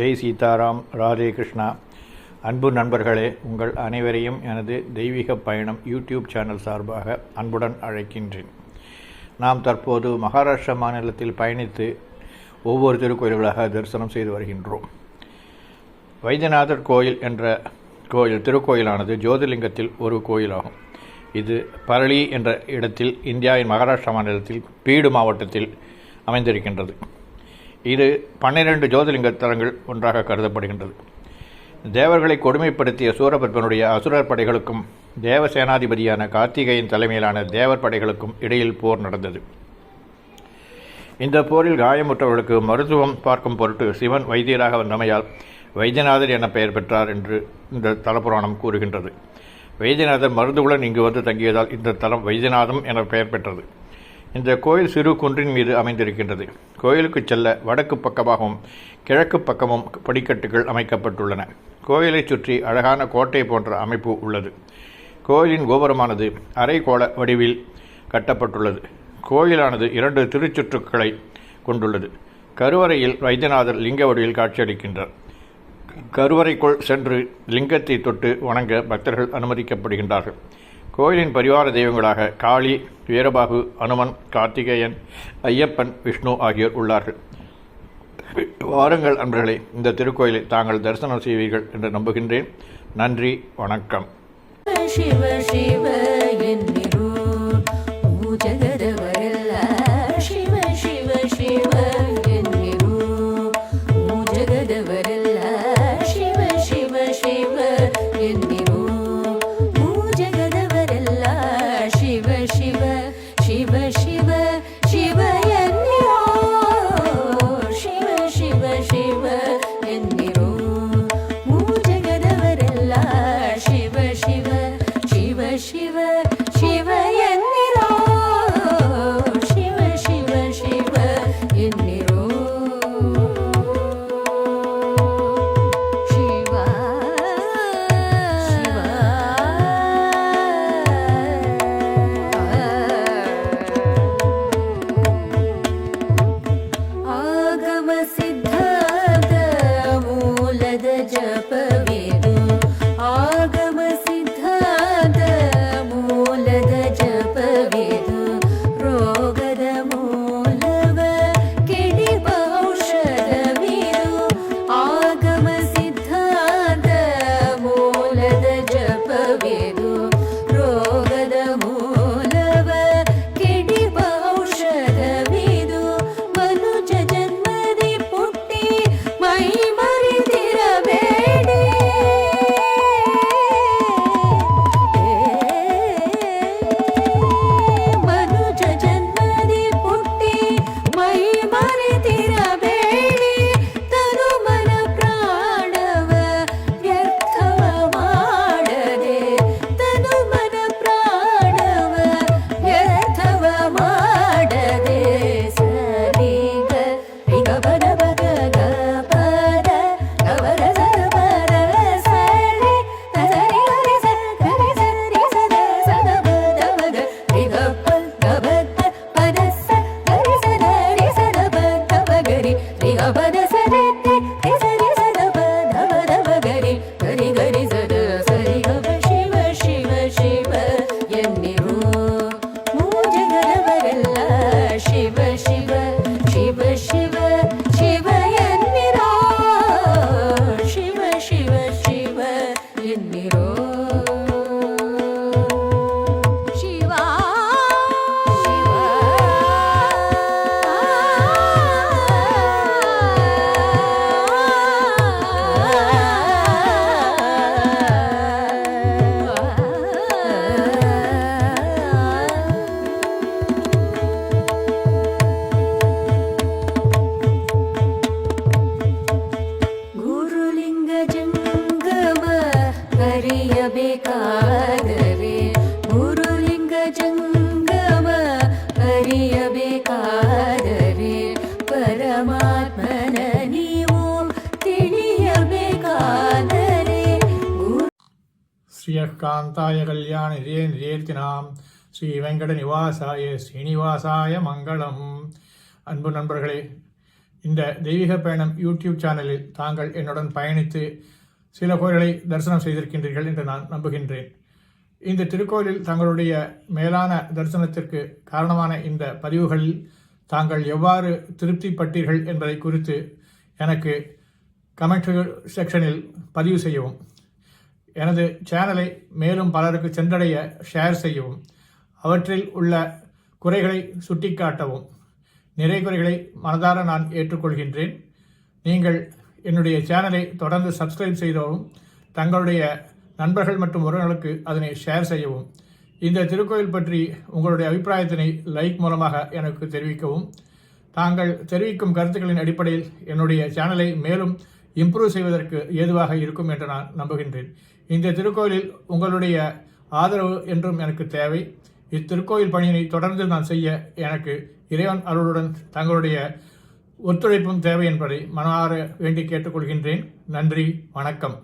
ஜெய் சீதாராம் ராதே கிருஷ்ணா. அன்பு நண்பர்களே உங்கள் அனைவரையும் எனது தெய்வீக பயணம் யூடியூப் சேனல் சார்பாக அன்புடன் அழைக்கின்றேன். நாம் தற்போது மகாராஷ்டிரா மாநிலத்தில் பயணித்து ஒவ்வொரு திருக்கோயில்களாக தரிசனம் செய்து வருகின்றோம். வைத்தியநாதர் கோயில் என்ற கோயில் திருக்கோயிலானது ஜோதிர்லிங்கத்தில் ஒரு கோயிலாகும். இது பரளி என்ற இடத்தில் இந்தியாவின் மகாராஷ்டிரா மாநிலத்தில் பீடு மாவட்டத்தில் அமைந்திருக்கின்றது. இது பன்னிரண்டு ஜோதிலிங்க தலங்கள் ஒன்றாக கருதப்படுகின்றது. தேவர்களை கொடுமைப்படுத்திய சூரபத்மனுடைய அசுரர் படைகளுக்கும் தேவசேனாதிபதியான கார்த்திகையின் தலைமையிலான தேவர் படைகளுக்கும் இடையில் போர் நடந்தது. இந்த போரில் காயமுற்றவர்களுக்கு மருத்துவம் பார்க்கும் பொருட்டு சிவன் வைத்தியராக வந்தமையால் வைத்தியநாதர் என பெயர் பெற்றார் என்று இந்த தலபுராணம் கூறுகின்றது. வைத்தியநாதர் மருந்துகளுடன் இங்கு வந்து தங்கியதால் இந்த தலம் வைத்தியநாதம் என பெயர் பெற்றது. இந்த கோயில் சிறு குன்றின் மீது அமைந்திருக்கின்றது. கோயிலுக்கு செல்ல வடக்கு பக்கமாகவும் கிழக்கு பக்கமும் படிக்கட்டுகள் அமைக்கப்பட்டுள்ளன. கோயிலைச் சுற்றி அழகான கோட்டை போன்ற அமைப்பு உள்ளது. கோயிலின் கோபுரமானது அரைக்கோள வடிவில் கட்டப்பட்டுள்ளது. கோயிலானது இரண்டு திருச்சுற்றுக்களை கொண்டுள்ளது. கருவறையில் வைத்தியநாதர் லிங்க வடிவில் காட்சியளிக்கின்றார். கருவறைக்குள் சென்று லிங்கத்தை தொட்டு வணங்க பக்தர்கள் அனுமதிக்கப்படுகின்றார்கள். கோயிலின் பரிவார தெய்வங்களாக காளி வீரபாகு அனுமன் கார்த்திகேயன் ஐயப்பன் விஷ்ணு ஆகியோர் உள்ளார்கள். வாருங்கள் அன்பர்களை இந்த திருக்கோயிலை தாங்கள் தரிசனம் செய்வீர்கள் என்று நம்புகின்றேன். நன்றி வணக்கம். சிவ சிவ शिव அவரெல்லாம் ಕಾದರೆ ಪರಮಾತ್ಮನ ஸ்ரீ வெங்கட நிவாசாய ஸ்ரீனிவாசாய மங்களம். அன்பு நண்பர்களே இந்த தெய்வீக பயணம் யூடியூப் சேனலில் தாங்கள் என்னுடன் பயணித்து சில கோயில்களை தரிசனம் செய்திருக்கின்றீர்கள் என்று நான் நம்புகின்றேன். இந்த திருக்கோயிலில் தங்களுடைய மேலான தரிசனத்திற்கு காரணமான இந்த பதிவுகளில் தாங்கள் எவ்வாறு திருப்திப்பட்டீர்கள் என்பதை குறித்து எனக்கு கமெண்ட் செக்ஷனில் பதிவு செய்யவும். எனது சேனலை மேலும் பலருக்கு சென்றடைய ஷேர் செய்யவும். அவற்றில் உள்ள குறைகளை சுட்டிக்காட்டவும். நிறை குறைகளை மனதார நான் ஏற்றுக்கொள்கின்றேன். நீங்கள் என்னுடைய சேனலை தொடர்ந்து சப்ஸ்கிரைப் செய்தவும் தங்களுடைய நண்பர்கள் மற்றும் உறவினர்களுக்கு அதனை ஷேர் செய்யவும். இந்த திருக்கோயில் பற்றி உங்களுடைய அபிப்பிராயத்தினை லைக் மூலமாக எனக்கு தெரிவிக்கவும். தாங்கள் தெரிவிக்கும் கருத்துக்களின் அடிப்படையில் என்னுடைய சேனலை மேலும் இம்ப்ரூவ் செய்வதற்கு ஏதுவாக இருக்கும் என்று நான் நம்புகின்றேன். இந்த திருக்கோயிலில் உங்களுடைய ஆதரவு என்றும் எனக்கு தேவை. இத்திருக்கோயில் பணியினை தொடர்ந்து நான் செய்ய எனக்கு இறைவன் அருளுடன் தங்களுடைய ஒத்துழைப்பும் தேவை என்பதை மனமாற வேண்டி கேட்டுக்கொள்கின்றேன். நன்றி வணக்கம்.